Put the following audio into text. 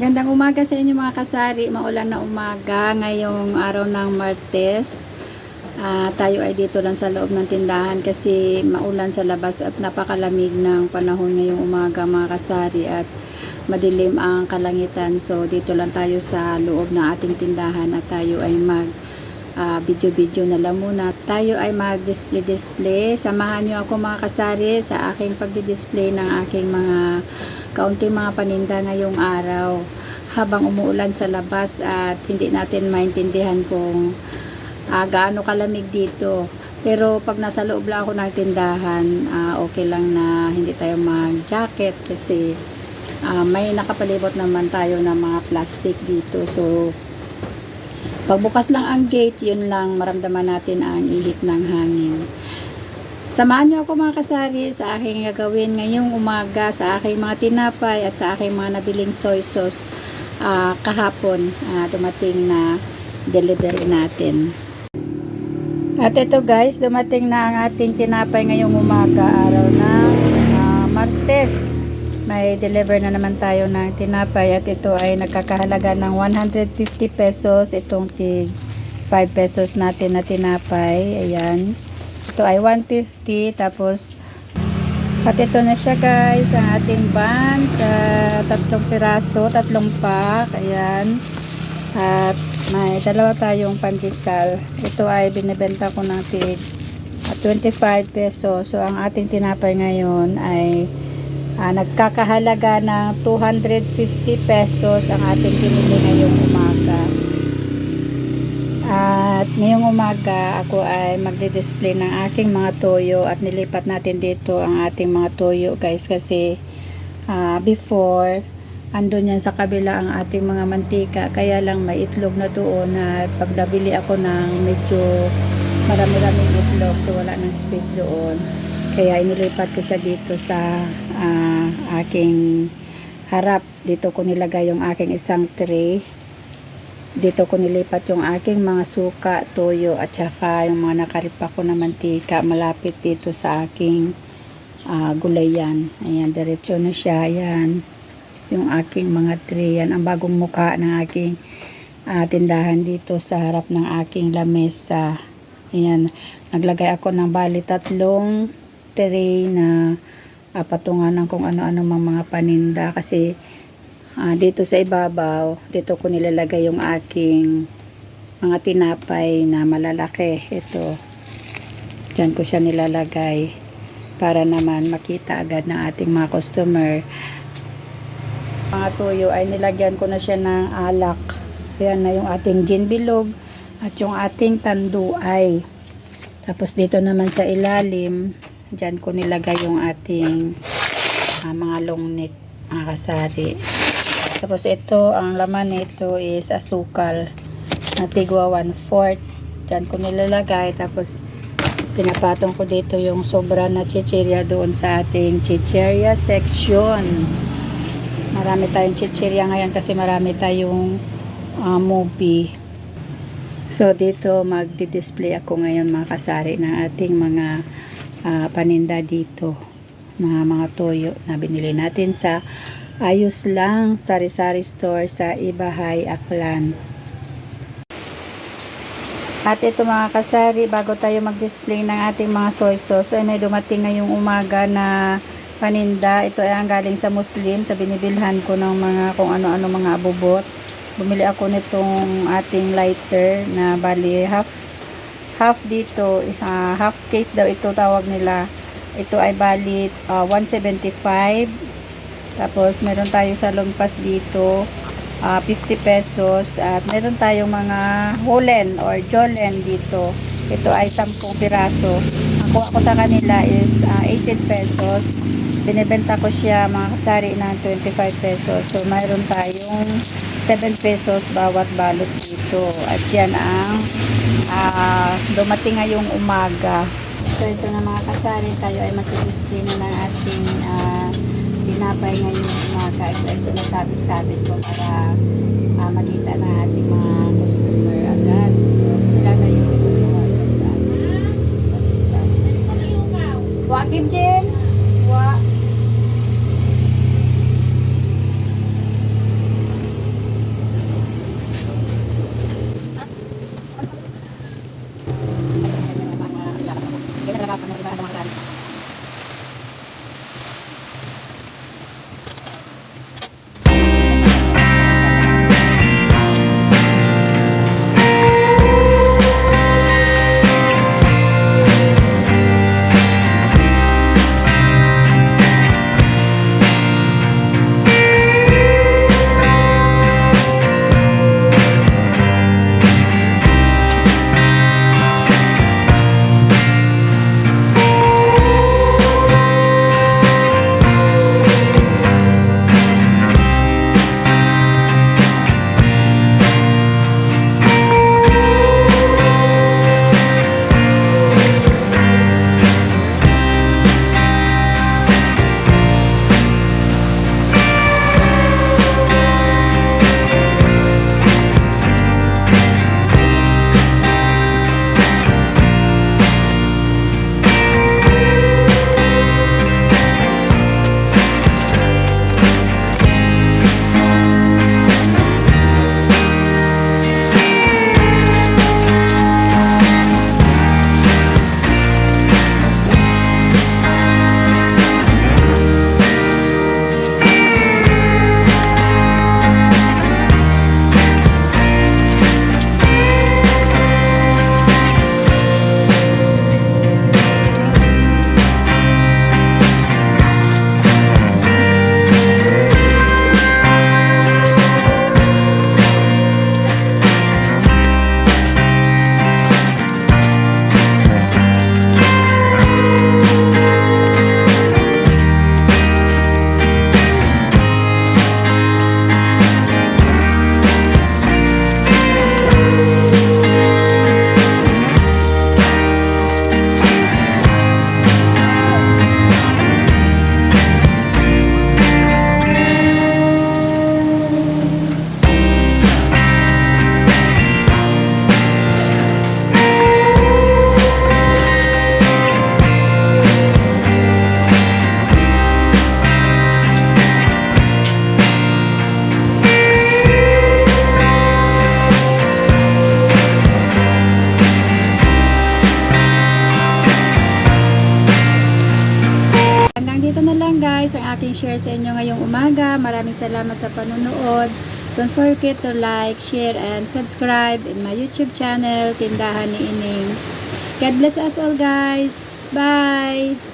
Magandang umaga sa inyo mga kasari. Maulan na umaga ngayong araw ng Martes. Ah, tayo ay dito lang sa loob ng tindahan kasi maulan sa labas at napakalamig ng panahon ngayong umaga mga kasari at madilim ang kalangitan. So dito lang tayo sa loob ng ating tindahan at tayo ay mag ah, video-video na lang muna. Tayo ay mag-display-display. Samahan niyo ako mga kasari sa aking pagdi-display ng aking mga kaunting mga paninda ngayong araw habang umuulan sa labas at hindi natin maintindihan kung ah, gaano kalamig dito. Pero pag nasa loob lang ako ng tindahan, ah, okay lang na hindi tayo mag-jacket kasi ah, may nakapalibot naman tayo ng mga plastic dito. So, pagbukas lang ang gate, yun lang maramdaman natin ang ihip ng hangin. Samahan niyo ako mga kasari sa aking gagawin ngayong umaga sa aking mga tinapay at sa aking mga nabiling soy sauce ah, kahapon ah, dumating na delivery natin. At ito guys, dumating na ang ating tinapay ngayong umaga, araw na ah, Martes. May deliver na naman tayo ng tinapay at ito ay nagkakahalaga ng 150 pesos. Itong tig 5 pesos natin na tinapay. Ayan. Ito ay 150 tapos at ito na siya guys, ang ating ban sa tatlong piraso, tatlong pack. Ayan. At may dalawa tayong pandesal. Ito ay binibenta ko ng tig ah, 25 pesos. So ang ating tinapay ngayon ay ah, nagkakahalaga ng 250 pesos ang ating pinili ngayong umaga. At ngayong umaga ako ay magdi-display ng aking mga toyo at nilipat natin dito ang ating mga toyo guys. Kasi ah, before andun yan sa kabila ang ating mga mantika. Kaya lang may itlog na doon at pag nabili ako ng medyo marami-raming itlog so wala ng space doon. Kaya inilipat ko siya dito sa ah, aking harap. Dito ko nilagay yung aking isang tray dito ko nilipat yung aking mga suka, toyo at saka yung mga nakaripa ko na mantika malapit dito sa aking ah, gulayan. Ayan diretso na siya. Ayan yung aking mga tray yan ang bagong muka ng aking ah, tindahan dito sa harap ng aking lamesa. Ayan naglagay ako ng bali tatlong tray na uh, patungan ng kung ano-ano mga paninda kasi Ah, dito sa ibabaw, dito ko nilalagay yung aking mga tinapay na malalaki. Ito. Diyan ko siya nilalagay para naman makita agad ng ating mga customer. Mga tuyo ay nilagyan ko na siya ng alak. Ayan na yung ating gin bilog at yung ating tanduay. Tapos dito naman sa ilalim, diyan ko nilagay yung ating ah, mga long neck, mga kasari. Tapos ito, ang laman nito is asukal na tigwa 1/4. Diyan ko nilalagay. Tapos pinapatong ko dito yung sobra na chichirya doon sa ating chichirya section. Marami tayong chichirya ngayon kasi marami tayong ah, movie. So dito magdi-display ako ngayon mga kasari ng ating mga ah, paninda dito. Mga mga toyo na binili natin sa Ayos lang, sari-sari store sa Ibahay, Aklan. At ito mga kasari, bago tayo mag-display ng ating mga soy sauce, ay may dumating ngayong umaga na paninda. Ito ay ang galing sa Muslim, sa binibilhan ko ng mga kung ano-ano mga abubot. Bumili ako nitong ating lighter na bali half half dito, is ah, half case daw ito tawag nila. Ito ay bali ah, 175 tapos, meron tayo sa lumpas dito, ah, 50 pesos. At meron tayong mga holen or jolen dito. Ito ay 10 piraso. Ang kuha ko sa kanila is ah, 18 pesos. Binibenta ko siya mga kasari ng 25 pesos. So, mayroon tayong 7 pesos bawat balot dito. At yan ang ah, dumating ngayong umaga. So, ito na mga kasari. Tayo ay mag-display na ng ating ah, tinapay ngayong umaga. Ito ay sinasabit-sabit ko para ah, makita na ating mga customer agad. Sila na yung kukuha dyan sa. Wa, Kim Jen? Aking share sa inyo ngayong umaga. Maraming salamat sa panonood. Don't forget to like, share, and subscribe in my YouTube channel, Tindahan ni Ining. God bless us all guys. Bye!